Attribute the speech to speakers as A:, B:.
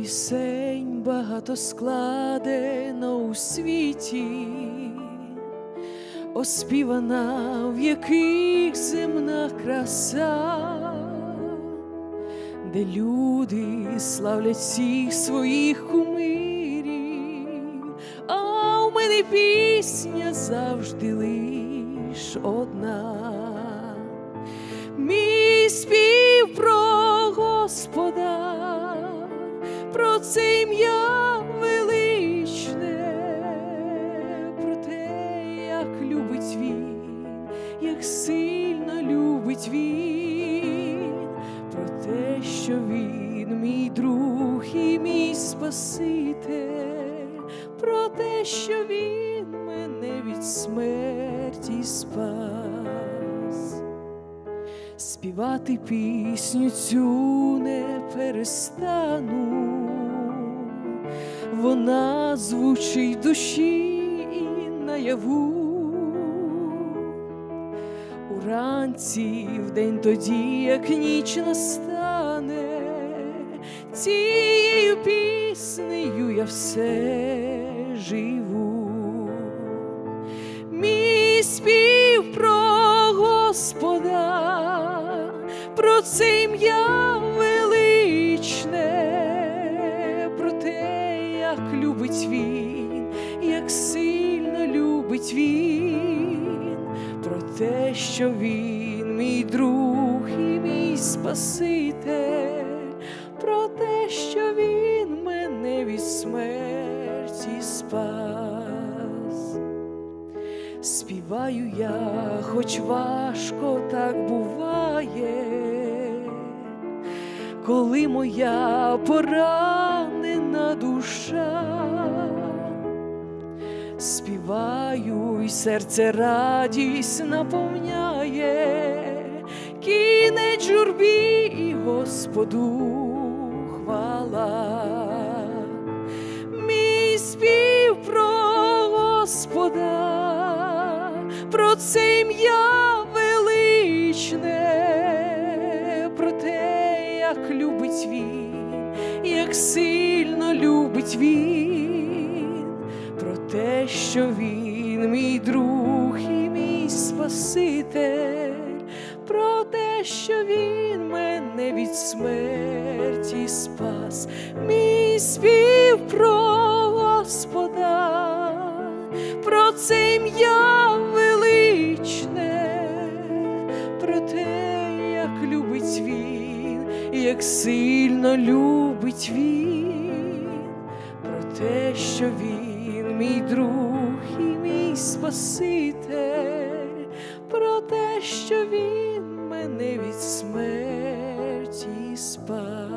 A: Пісень багато складено у світі, оспівана, в яких земна краса, де люди славлять всіх своїх кумирів, а у мене пісня завжди лиш одна. Мій спів про Господа, про це ім'я величне, про те, як любить він, як сильно любить він, про те, що він мій друг і мій Спаситель, про те, що він мене від смерті спас. Співати пісню цю не перестану, вона звучить душі і наяву. Уранці, в день тоді, як ніч настане, цією піснею я все живу. Мій спів про Господа, про це ім'я як любить він, як сильно любить він, про те, що він мій друг і мій Спаситель, про те, що він мене від смерті спас. Співаю я, хоч важко так буває, коли моя поранена співаю, і серце радість наповняє, кінець журбі і Господу хвала. Мій спів про Господа, про це ім'я величне, про те, як любить він, як сильно любить він, що він мій друг і мій Спаситель, про те, що він мене від смерті спас, мій спів про Господа, про це ім'я величне, про те, як любить він, як сильно любить він, про те, що він мій друг і мій Спаситель, про те, що він мене від смерті спас.